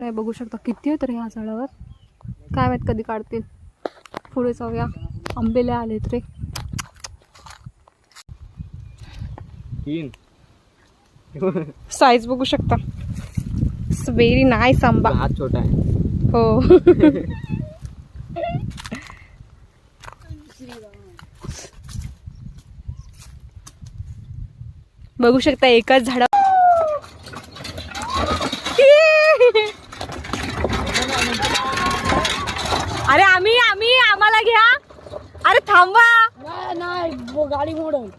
नाही बघू शकता किती आहेत रे ह्या झाडावर. काय माहीत कधी काढतील. पुढे जाऊया. आंबेले आलेत रे. साईज बघू शकता. व्हेरी नाईस आंबा. हात छोटा आहे. हो. बघू शकता एकाच झाडा अरे आम्ही आम्ही आम्हाला घ्या अरे थांबा नाही नाही बो- गाडी मॉडेल.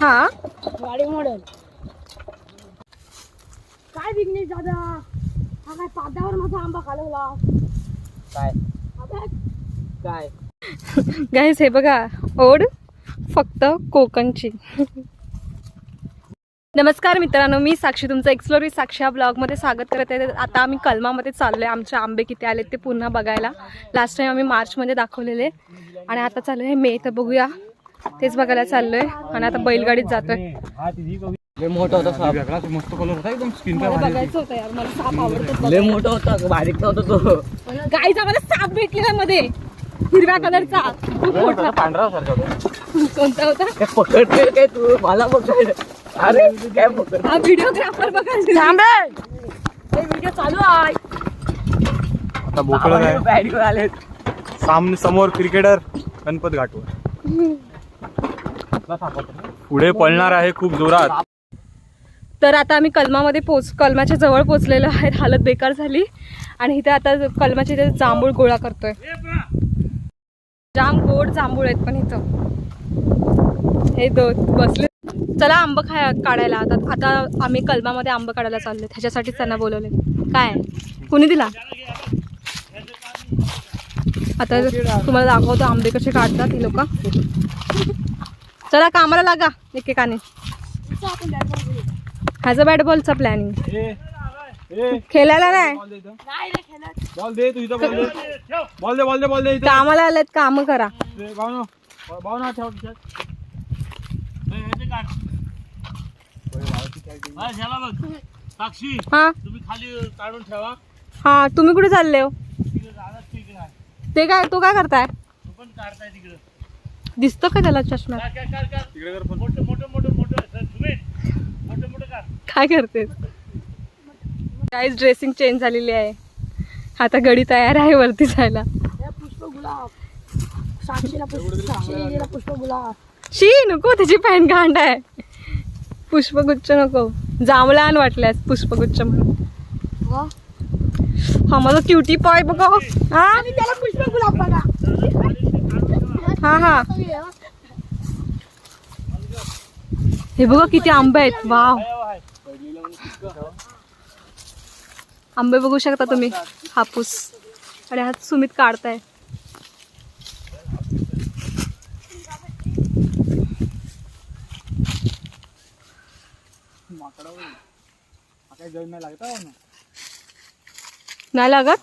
हा? गाडी मॉडेल. काय विघ्नेश दादा? हा काय पाट्यावर माझा आंबा खालवला काय? काय? गाईस हे बघा ओढ फक्त कोकणची. नमस्कार मित्रांनो मी साक्षी तुमचं एक्सप्लोर साक्षी या ब्लॉगमध्ये स्वागत करत आहे. आता आम्ही कलमामध्ये चाललो आहे आमचे आंबे किती आलेत ते पुन्हा बघायला. लास्ट टाइम आम्ही मार्चमध्ये दाखवलेले. आणि आता चाललो आहे. मे तर बघूया. तेच बघायला चाललो आहे आणि आता बैलगाडीत जातोय. लय मोठा होता साप. मस्त कलर होता एकदम स्किन मला बघायचं होतं यार मला साप आवडतो लय मोठा होता बारीक नव्हता तो. गाईचा मला साप भेटलेला मध्ये. हिरव्या कलरचा. खूप मोठा पांढरा सारखा कोणता होता? काय पकडते काय तू? मला पकड अरे काय पकड हा व्हिडिओग्राफर बघा व्हिडिओ चालू आहे. आता बोकड आले सामने समोर क्रिकेटर गणपत घाटवर. पुढे पळणार आहे खूप जोरात. तर आता आम्ही कलमामध्ये पोच कलमाच्या जवळ पोचलेलो आहेत हालत बेकार झाली. आणि इथे आता कलमाचे इथे जांभूळ गोळा करतोय. जाम गोड जांभूळ आहेत पण इथं. हे दो बसले. चला आंब खाय काढायला. आता आता आम्ही कलमामध्ये आंब काढायला चाललो त्याच्यासाठीच त्यांना बोलवले काय? कुणी दिला? आता तुम्हाला दाखवतो आंबे कसे काढतात ही लोक. चला कामाला लागा एकेकाने. ह्याचं बॅट बॉलचा प्लॅनिंग खेळायला नाही. कामाला आलेत काम करा. हा तुम्ही कुठे चालले हो? ते काय तो काय करताय तू पण काढताय तिकडे दिसतो का त्याला चष्मा? काय काय काय तिकडे कर पण मोठं मोठं मोठं मोठं. सुमेश मोठं मोठं काढ काय करते काहीच ड्रेसिंग चेंज झालेली आहे. आता गडी तयार आहे वरती जायला. हे पुष्प गुलाब. साक्षीला पुष्प साक्षीला पुष्प गुलाब. शी नको त्याची पॅन्ट घांड आहे. पुष्पगुच्छ नको. जांभळान वाटल्यास पुष्पगुच्छ म्हणून. वा. हा माझा क्युटी पॉय बघा. हा? आणि त्याला पुष्प गुलाब बघा. हा हा. हे बघा किती आंबे आहेत. वाव. आंबे बघू शकता तुम्ही. हापूस. आणि हा सुमित काढताय. नाही लागत? आहे ना नाही लागत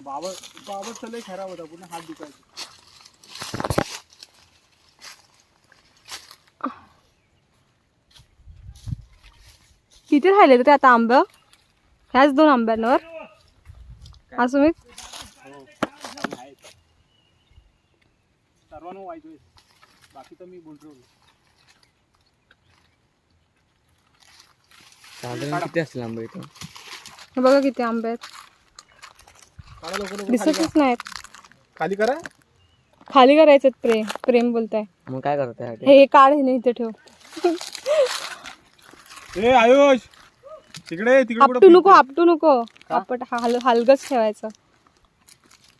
बाबा बाबा चले खराब होता. पूर्ण हात दुखायचे. किती राहिले ते आता आंब? ह्याच दोन आंब्यांवर. हा बाकी तर मी बोलतो साधारण किती असतील आंबे इथं? हे बघा किती आंबे आहेत. काढा लवकर लवकर. दिसतच नाहीत. खाली करा. खाली करायचं प्रेम प्रेम बोलताय. मग काय करताय? हे काढ हे इथे ठेव. ए आयुष! तिकडे तिकडे आपटू नको आपटू नको. आपट हल हलगच ठेवायचं.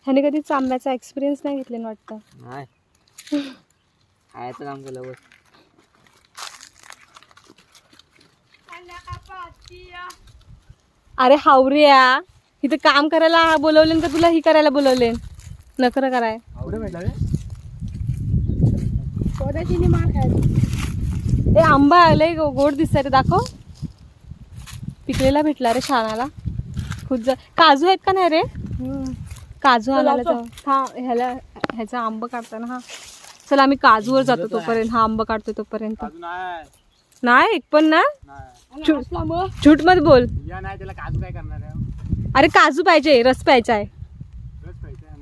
ह्याने कधीच आंब्याचा एक्सपिरियन्स नाही घेतले वाटतं. नाही. खायचं काम केलं बस. अरे हावऱ्या इथं काम करायला बोलवले का तुला? ही करायला बोलवले नखरं कराय. भेटला रे? मार खायची? ए आंबा आलंय गो- गोड दिसतंय ते दाखव. पिकलेला भेटला रे शाळाला खुद जा काजू आहेत का नाही रे? काजू आणायला जाऊ. हा ह्याला ह्याचा आंब काढताना हा. चला आम्ही काजूवर जातो तोपर्यंत. हा आंब काढतो तोपर्यंत. अजून नाही. नाही एक पण ना? झूट मत बोल. या नाही त्याला काजू काय करणार आहे? अरे काजू पाहिजे रस प्यायचा आहे.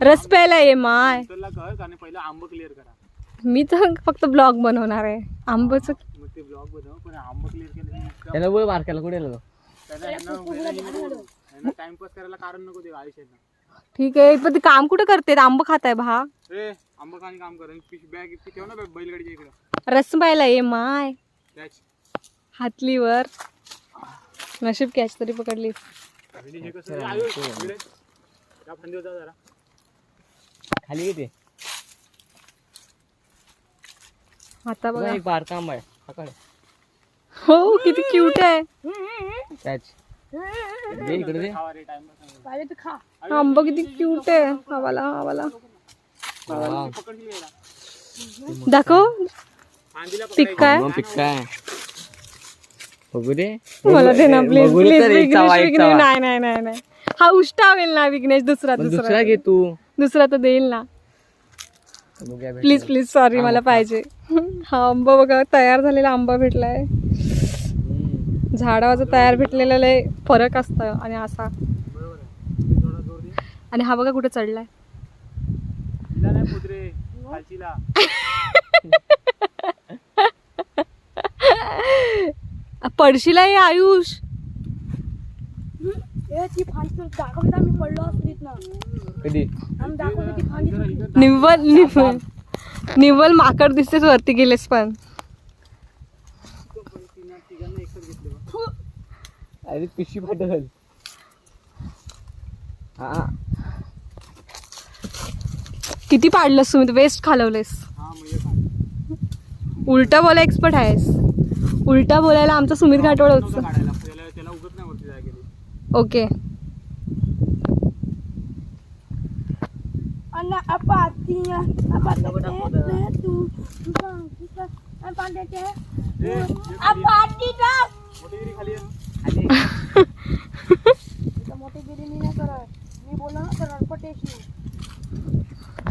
रस प्यायला ये माय. मी तर फक्त ब्लॉग बनवणार आहे. आंबच त्याला बोल बारक्याला कुठे गेलो टाइमपास करायला कारण नको ते आयुष्यात ठीक आहे पण ते काम कुठं करते? आंब खाताय भा रे आंब खाणी काम कर. बॅग ठेव ना बैलगाडीच्या इकडे. रस प्यायला ये माय. हातलीवर. नशीब कॅच तरी पकडली. आणि हे कसं आयुष इकडे. त्या फांदीवर जा जरा. खाली किती आता बघा एक बारका आंबा आहे पकड हो किती क्यूट आहे. आंबा किती क्यूट आहे. हवाला हवाला. वाव. पकडशील याला. दाखव पिक्का आहे. बघू दे. मला दे ना प्लीज विघ्नेश. नाही नाही नाही नाही. हा उष्टा होईल ना विघ्नेश दुसरा दुसरा. दुसरा घे तू. दुसरा तर देईल ना. प्लीज प्लीज सॉरी मला पाहिजे. हा आंबा बघा तयार झालेला आंबा भेटलाय. झाडाचा तयार भेटलेला लय फरक असतं आणि असा. आणि हा बघा कुठे चढलाय. पडशीला आयुष. निव्वल निव्वल निव्वल माकड दिसतेच वरती गेलेस पण. अरे पिशवी फाटल हा. किती पाडलंस तुम्ही वेस्ट खालवलेस. हा म्हणजे काय उलटा बोला एक्सपर्ट आहेस. उलटा बोलायला आमचा सुमित घाटोळ नव्हतं होतं. काढायला. त्याला त्याला उगत नाही वरती जायला गेली. ओके. अन्न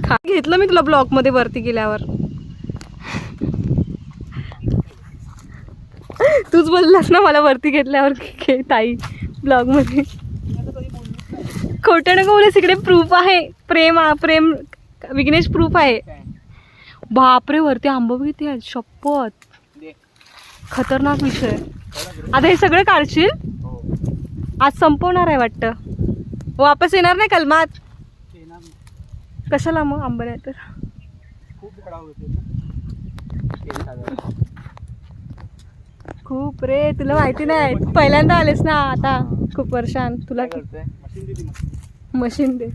खा घेतलं मी तुला ब्लॉकमध्ये वरती गेल्यावर. तूच बोललास ना मला वरती घेतल्यावर ताई ब्लॉगमध्ये. खोटं नको बोलस इकडे प्रूफ आहे. प्रेम प्रेम विघ्नेश प्रूफ आहे. बापरे वरती आंबा किती आहेत शपथ. खतरनाक विषय. आता हे सगळं काढशील? हो. आज संपवणार आहे वाटतं. वापस येणार नाही कलमात? कशाला मग आंबा नाही तर? खूप रे तुला माहिती नाही. तू पहिल्यांदा आलेस ना आता. खूप वर्षान. तुला मशीन दे.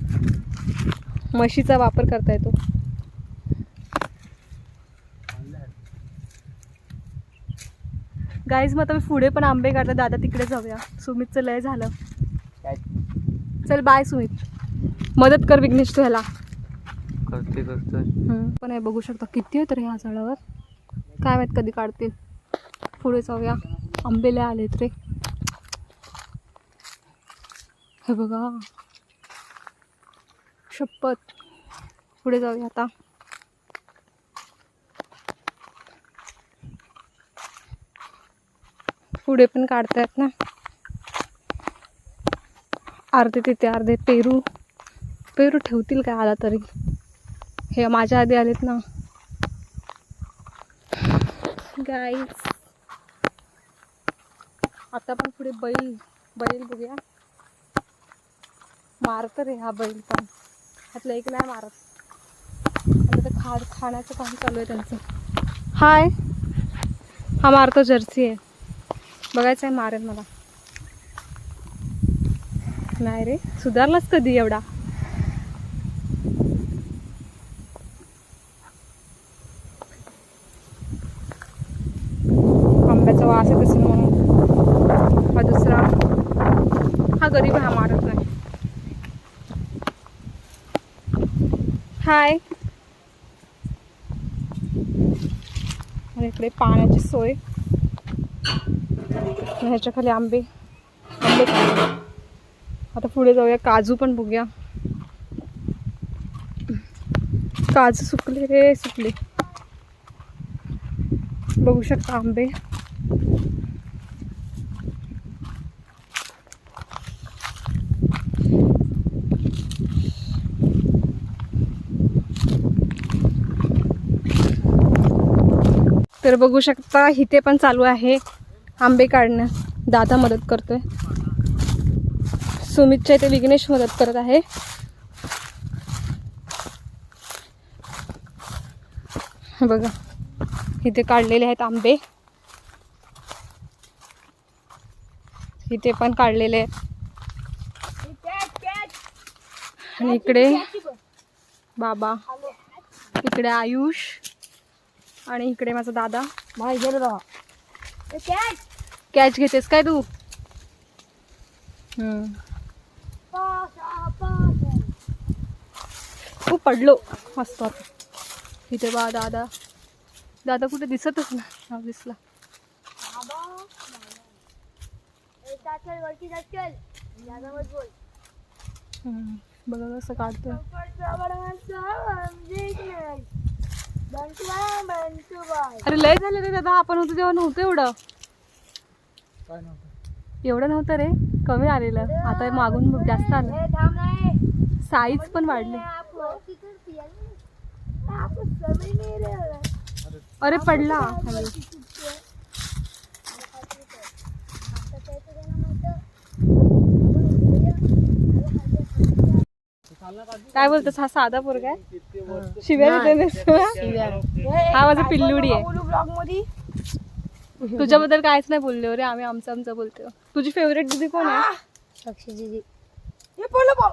म्हशीचा वापर करता येतो गाईज मग आता मी पुढे पण आंबे काढले. दादा तिकडे जाऊया. सुमितचं लय झालं. चल बाय सुमित. मदत कर विघ्नेश तू ह्याला करतोय हम्म, पण हे बघू शकता किती आहे तर ह्या झाडावर. काय माहीत कधी काढतील. पुढे जाऊया. आंबेले आलेत रे. हे बघा. शपथ. पुढे जाऊया आता. पुढे पण काढतायत ना. अर्धे तिथे अर्धे पेरू. पेरू ठेवतील काय आला तरी. हे माझ्या आधी आलेत ना. गाईज आता पण पुढे बैल बैल बघूया. मारत रे हा बैल पण. त्यातलं एक नाही मारत. आता तर खा खाण्याचं काम चालू आहे त्यांचं. हाय हा मारतो जर्सी आहे. बघायचं आहे मारेल मला. नाही रे सुधारलाच कधी एवढा? आंब्याचा वास येत असेल म्हणून. हा दुसरा. हा गरीब हा मारत नाही. हाय. आणि इकडे पाण्याची सोय. ह्याच्या खाली आंबे. आंबे. आता पुढे जाऊया. काजू पण बघूया. काजू सुकले रे सुकले. बघू शकता आंबे. तर बघू शकता इथे पण चालू आहे. आंबे काढणं. दादा मदत करतोय. सुमितच्या इथे विघ्नेश मदत करत आहे. हे बघा इथे काढलेले आहेत आंबे. इथे पण काढलेले आहेत. आणि इकडे बाबा इकडे आयुष आणि इकडे माझा दादा. राहा कॅच घेतेस काय तू? हम्म. खूप पडलो. मस्त आता. इथे बा दादा. दादा कुठे दिसतच ना हा दिसला. बघा कसं काढतोय. अरे लय झालं रे दादा. आपण होतो तेव्हा नव्हतं एवढं. एवढं नव्हतं रे कमी आलेलं. आता मागून जास्त आलं. साईज पण वाढली. अरे पडला. काय बोलतोस? हा साधा पोरगा आहे? शिव्या हा माझा पिल्लुडी आहे. तुझ्याबद्दल काहीच नाही बोलले रे आम्ही आमचं आमचं बोलतो तुझी फेवरेट दीदी कोण आहे? साक्षी दीदी. हे बोल बोल.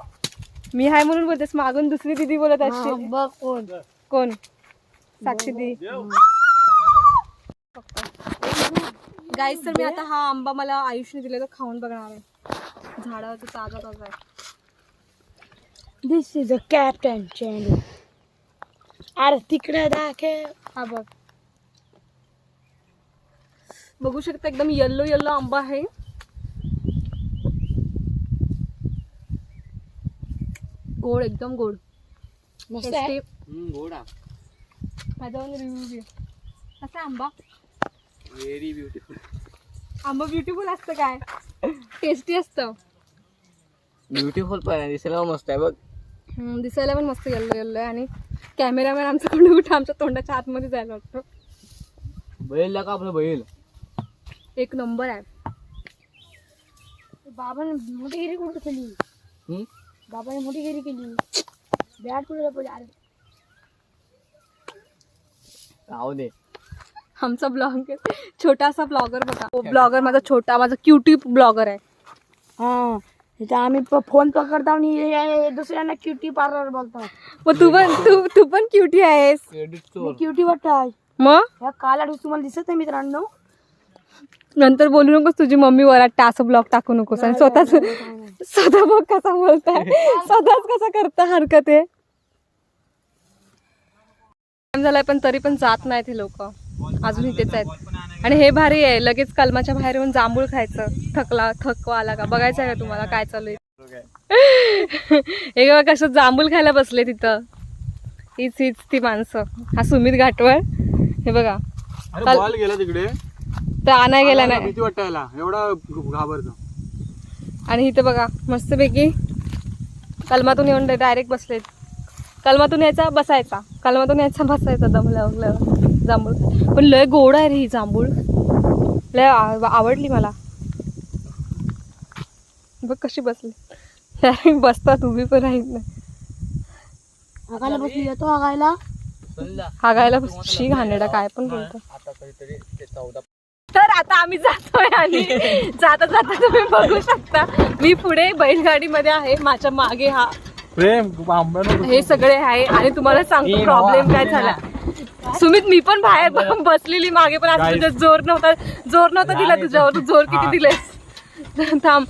मी हाय म्हणून बोलतेस मागून दुसरी दीदी बोलत असते बघ कोण. कोण? साक्षी दी गाईस तर मी आता हा आंबा मला आयुषने दिलेला खाऊन बघणार आहे. झाडावरचा ताजा ताजा आहे. This is a captain channel अरे तिकडे दाखव. हा बघ. बघू शकता एकदम येल्लो येल्लो आंबा आहे. गोड एकदम गोड. मस्त आहे. गोडा माझ्यावर रिव्ह्यू घे. कसा आंबा? व्हेरी ब्युटिफुल आंबा ब्युटिफुल असतं काय? टेस्टी असतं. ब्युटिफुल पण आहे दिसायला मस्त आहे बघ. हम्म, दिसायला पण मस्त येल्लो येल्लो आहे आणि कॅमेरामॅन आमचा कुठे कुठे आमच्या तोंडाच्या आतमध्ये जायला वाटतं. बैल का आपलं बैल. एक नंबर आहे. बाबाने मोठी गिरी कुठे केली? बाबाने मोठी गिरी केली. बॅट कुठे अरे. राहू दे. आमचा ब्लॉग छोटासा ब्लॉगर बघा. ब्लॉगर माझा छोटा माझा क्युटी ब्लॉगर आहे. हा. इथं आम्ही फोन पकडतो आणि दुसऱ्यांना क्युटी पार्लर बोलतो. मग तू पण तू तू पण क्युटी आहेस. क्युटी वाटत मग? या काला ढूस तुम्हाला दिसत नाही मित्रांनो. नंतर बोलू नकोस तुझी मम्मी वरात असं ब्लॉग टाकू नकोस. आणि स्वतःच स्वतः बघ कसा बोलताय. स्वतःच कसा करता हरकत आहे. टाइम झालाय पण तरी पण जात नाहीत हे लोक. अजून इथेच आहेत. आणि हे भारी आहे लगेच कलमाच्या बाहेर येऊन जांभूळ खायचं. थकला थकवा आला का? बघायचं आहे का तुम्हाला काय चालू आहे? हे बघा कसं जांभूळ खायला बसले तिथं. हीच हीच ती माणसं. हा सुमित घाटवळ. हे बघा. अरे काल- बॉल गेला तिकडे. तर आणाय गेला नाही. भीती वाटतं याला एवढा घाबरतो. आणि इथे बघा मस्तपैकी कलमातून येऊन डायरेक्ट बसलेत. कलमातून यायचा बसायचा. कलमातून यायचा बसायचा दमल्या जांभूळ. पण लय गोड आहे रे ही जांभूळ. लय आव- आवडली मला. बघ कशी बसली. डायरेक्ट बसतात उभी पण राहीत नाही आगायला बसली येतो आगायला. हागायला बस शी घाणेडा काय पण बोलतो. आता कधीतरी ते चौदा आता आम्ही जातोय आणि जाता जाता तुम्ही बघू शकता. मी पुढे बैलगाडीमध्ये आहे माझ्या मागे हा. हे सगळे आहे आणि तुम्हाला सांगतो प्रॉब्लेम काय झाला. सुमित मी पण बाहेर बसलेली मागे पण Guys. तुझ्या जोर नव्हता जोर नव्हता दिला तुझ्यावर तू जोर किती दिलेस. थांब.